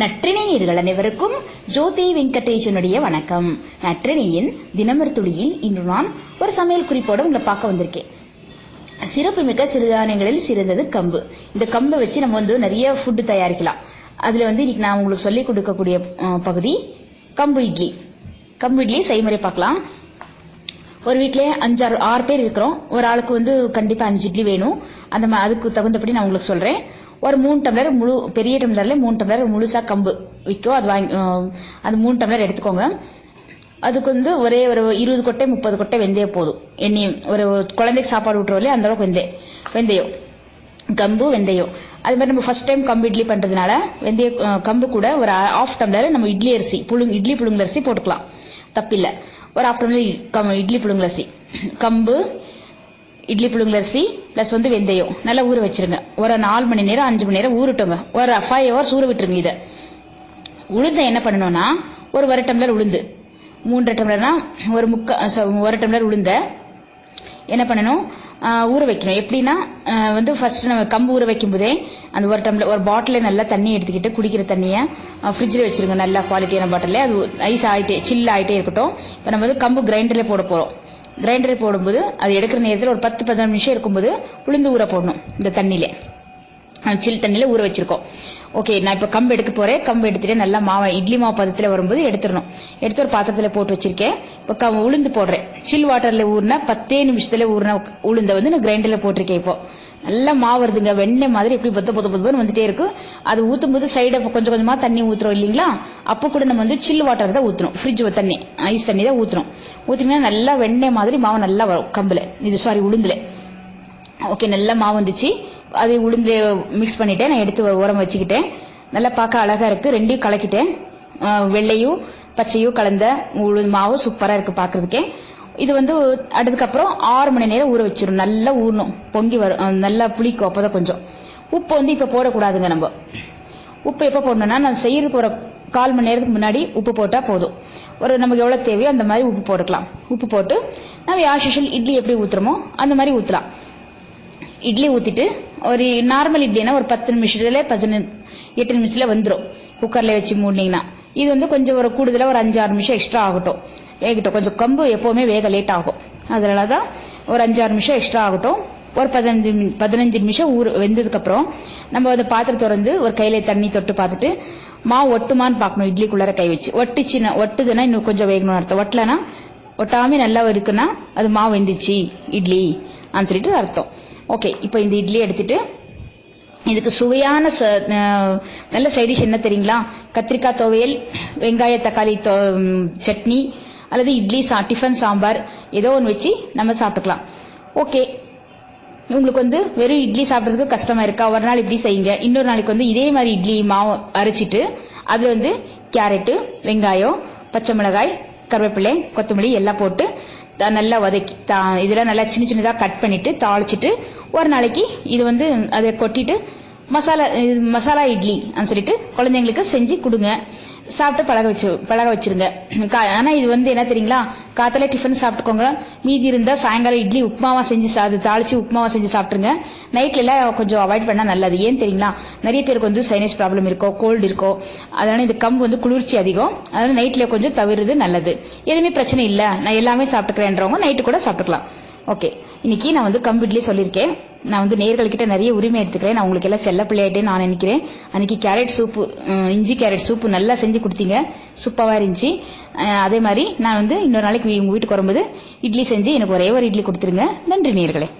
நற்றினையர்கள் அனைவருக்கும். ஜோதி வெங்கடேஷனுடைய வணக்கம். நற்றினையின் தினமர் துளியில் இன்று நான் ஒரு சமையல் குறிப்போட உங்களை பார்க்க வந்திருக்கேன். சிறப்புமிக்க சிறுதானியங்களில் சிறந்தது கம்பு. இந்த கம்பை வச்சு நம்ம வந்து நிறைய ஃபுட்டு தயாரிக்கலாம். அதுல வந்து இன்னைக்கு நான் உங்களுக்கு சொல்லிக் கொடுக்கக்கூடிய பகுதி கம்பு இட்லி. கம்பு இட்லி செய்முறை பார்க்கலாம். ஒரு வீட்லயே அஞ்சாறு ஆறு பேர் இருக்கிறோம். ஒரு ஆளுக்கு வந்து கண்டிப்பா அஞ்சு இட்லி வேணும். அந்த அதுக்கு தகுந்தபடி நான் உங்களுக்கு சொல்றேன். ஒரு மூணு டம்ளர் முழு பெரிய டம்ளர்ல மூணு டம்ளர் முழுசா கம்பு விற்கும் அது வாங்கி அது மூணு டம்ளர் எடுத்துக்கோங்க. அதுக்கு வந்து ஒரே ஒரு இருபது கொட்டை முப்பது கொட்டை வெந்தயம் போதும். எண்ணெயும் ஒரு குழந்தைக்கு சாப்பாடு விட்டுருவோம் அந்த அளவுக்கு வெந்தயம் வெந்தயம். கம்பு வெந்தயம். அது மாதிரி நம்ம ஃபர்ஸ்ட் டைம் கம்பு இட்லி பண்றதுனால வெந்தய கம்பு கூட ஒரு ஆஃப் டம்ளர் நம்ம இட்லி அரிசி புழுங் இட்லி புழுங்கல் அரிசி போட்டுக்கலாம். தப்பில்லை. ஒரு ஆஃப் டம்ளர் கம்- இட்லி புழுங்கல் அரிசி. கம்பு இட்லி புழுங்கல் அரிசி பிளஸ் வந்து வெந்தயம். நல்லா ஊற வச்சிருங்க. ஒரு நாலு மணி நேரம் அஞ்சு மணி நேரம் ஊறட்டுங்க. ஒரு ஃபைவ் ஹவர்ஸ் ஊற விட்டுருங்க இதை. உளுந்த என்ன பண்ணணும்னா ஒரு ஒரு டம்ளர் உளுந்து. மூன்றரை டம்ளர்னா ஒரு முக்கா ச- ஒரு டம்ளர் உளுந்த என்ன பண்ணணும்? ஊற வைக்கணும். எப்படின்னா வந்து ஃபர்ஸ்ட் நம்ம கம்பு ஊற வைக்கும் போதே அந்த ஒரு டம்ளர் ஒரு பாட்டில நல்லா தண்ணி எடுத்துக்கிட்டு குடிக்கிற தண்ணியை ஃப்ரிட்ஜில் வச்சிருங்க. நல்லா குவாலிட்டியான பாட்டில் அது ஐஸ் ஆகிட்டே சில்லு ஆகிட்டே இருக்கட்டும். இப்போ நம்ம வந்து கம்பு கிரைண்டர்ல போட போகிறோம் கிரைண்டர் போடும்போது அது எடுக்கிற நேரத்தில் ஒரு பத்து பதினஞ்சு நிமிஷம் இருக்கும்போது உளுந்து ஊற போடணும் இந்த தண்ணியில. சில் தண்ணியில ஊற வச்சிருக்கோம். ஓகே நான் இப்ப கம்பு எடுக்க போறேன். கம்பு எடுத்துட்டு நல்லா மாவை இட்லி மாவு பதத்துல வரும்போது எடுத்துடணும். எடுத்து ஒரு பாத்திரத்துல போட்டு வச்சிருக்கேன். இப்ப உளுந்து போடுறேன். சில் வாட்டர்ல ஊறினா பத்தே நிமிஷத்துல ஊறின உளுந்த வந்து நான் கிரைண்டர்ல போட்டிருக்கேன் இப்போ. நல்லா மாவு வருதுங்க. வெண்ணெய் மாதிரி எப்படி பொத்த பொத்த பொத்து வந்துட்டே இருக்கும் அது ஊத்தும் போது சைட கொஞ்சம் கொஞ்சமா தண்ணி ஊத்துறோம் இல்லீங்களா? அப்ப கூட நம்ம வந்து சில்லு வாட்டர் தான் ஊத்துறோம். ஃப்ரிட்ஜ் தண்ணி ஐஸ் தண்ணி தான் ஊத்துறோம். ஊத்தினா நல்லா வெண்ணெய் மாதிரி மாவு நல்லா வரும் கம்புல. இது சாரி உளுந்துல. ஓகே நல்லா மாவு வந்துச்சு. அது உளுந்து மிக்ஸ் பண்ணிட்டேன். நான் எடுத்து ஒரு ஓரம் வச்சுக்கிட்டேன். நல்லா பார்க்க அழகா இருக்கு. ரெண்டையும் கலக்கிட்டேன். வெள்ளையும் பச்சையும் கலந்த உளுந்து மாவு சூப்பரா இருக்கு பாக்குறதுக்கே இது வந்து அதுக்கப்புறம் ஆறு மணி நேரம் ஊற வச்சிடும் நல்லா ஊறணும். பொங்கி வரும் நல்லா புளிக்கும். அப்பதான் கொஞ்சம். உப்பு வந்து இப்ப போடக்கூடாதுங்க நம்ம. உப்பு எப்போ போடணும்னா நான் செய்யறதுக்கு ஒரு கால் மணி நேரத்துக்கு முன்னாடி உப்பு போட்டா போதும். ஒரு நமக்கு எவ்வளவு தேவையோ அந்த மாதிரி உப்பு போட்டுக்கலாம். உப்பு போட்டு நம்ம யாஷுஷல் இட்லி எப்படி ஊத்துறோமோ அந்த மாதிரி ஊத்தலாம். இட்லி ஊத்திட்டு ஒரு நார்மல் இட்லினா ஒரு பத்து நிமிஷத்துல பதினஞ்சு எட்டு நிமிஷத்துல வந்துடும் குக்கர்ல வச்சு மூடினீங்கன்னா. இது வந்து கொஞ்சம் ஒரு கூடுதலா ஒரு அஞ்சாறு நிமிஷம் எக்ஸ்ட்ரா ஆகட்டும். வேகட்டும் கொஞ்சம் கம்பு எப்பவுமே வேக லேட் ஆகும். அதனால தான் ஒரு அஞ்சாறு நிமிஷம் எக்ஸ்ட்ரா ஆகட்டும். ஒரு பதினஞ்சு நிமி- பதினஞ்சு நிமிஷம் ஊர் வெந்ததுக்கு அப்புறம் நம்ம வந்து பாத்திரம் திறந்து ஒரு கையில தண்ணி தொட்டு பார்த்துட்டு மாவு ஒட்டுமான்னு பார்க்கணும் இட்லிக்குள்ளார கை வச்சு. ஒட்டுச்சுன்னா ஒட்டுதுன்னா இன்னும் கொஞ்சம் வேகணும்னு அர்த்தம். ஒட்டலனா ஒட்டாம நல்லா இருக்குன்னா அது மாவு வெந்துச்சு இட்லி அப்படின்னு சொல்லிட்டு அர்த்தம். ஓகே இப்போ இந்த இட்லி எடுத்துட்டு இதுக்கு சுவையான ச- நல்ல சைடிஷ் என்ன தெரியுங்களா? கத்திரிக்காய் துவையல் வெங்காய தக்காளி தொ- சட்னி அல்லது இட்லி சா டிஃபன் சாம்பார் ஏதோ ஒன்று வச்சு நம்ம சாப்பிட்டுக்கலாம். ஓகே உங்களுக்கு வந்து வெறும் இட்லி சாப்பிட்றதுக்கு கஷ்டமா இருக்கா? ஒரு நாள் இப்படி செய்யுங்க. இன்னொரு நாளைக்கு வந்து இதே மாதிரி இட்லி மாவு அரைச்சிட்டு அது வந்து கேரட்டு வெங்காயம் பச்சை மிளகாய் கருவேப்பிலை கொத்தமல்லி எல்லாம் போட்டு த- நல்லா வதக்கி தா- இதெல்லாம் நல்லா சின்ன சின்னதாக கட் பண்ணிட்டு தாளிச்சிட்டு ஒரு நாளைக்கு இது வந்து அதை கொட்டிட்டு மசாலா இது மசாலா இட்லி அப்படின்னு சொல்லிட்டு குழந்தைங்களுக்கு செஞ்சு கொடுங்க. சாப்பிட்டு பழக வச்சு பழக வச்சிருங்க. கா- ஆனா இது வந்து என்ன தெரியுங்களா? காத்தால டிஃபன் சாப்பிட்டுக்கோங்க. மீதி இருந்தா சாயங்காலம் இட்லி உப்புமாவா செஞ்சு சா- அது தாளிச்சு உப்புமாவா செஞ்சு சாப்பிட்டுருங்க. நைட்ல எல்லாம் கொஞ்சம் அவாய்ட் பண்ணா நல்லது. ஏன் தெரியுங்களா? நிறைய பேருக்கு வந்து சைனஸ் ப்ராப்ளம் இருக்கோ கோல்டு இருக்கோ அதனால இந்த கம்பு வந்து குளிர்ச்சி அதிகம். அதனால நைட்ல கொஞ்சம் தவிர்றது நல்லது. எதுவுமே பிரச்சனை இல்ல. நான் எல்லாமே சாப்பிட்டுக்கிறேன்றவங்க நைட்டு கூட சாப்பிட்டுக்கலாம். ஓகே இன்னைக்கு நான் வந்து கம்பு இட்லி சொல்லியிருக்கேன். நான் வந்து நேர்கள்கிட்ட நிறைய உரிமை எடுத்துக்கிறேன். நான் உங்களுக்கு எல்லாம் செல்ல பிள்ளையாட்டே நான் நினைக்கிறேன். அன்னைக்கு கேரட் சூப்பு இஞ்சி கேரட் சூப்பு நல்லா செஞ்சு கொடுத்தீங்க. சூப்பராக இருந்துச்சு. அதே மாதிரி நான் வந்து இன்னொரு நாளைக்கு உங்க வீட்டுக்கு வரும்போது இட்லி செஞ்சு எனக்கு ஒரே ஒரு இட்லி கொடுத்துருங்க. நன்றி நேர்களே.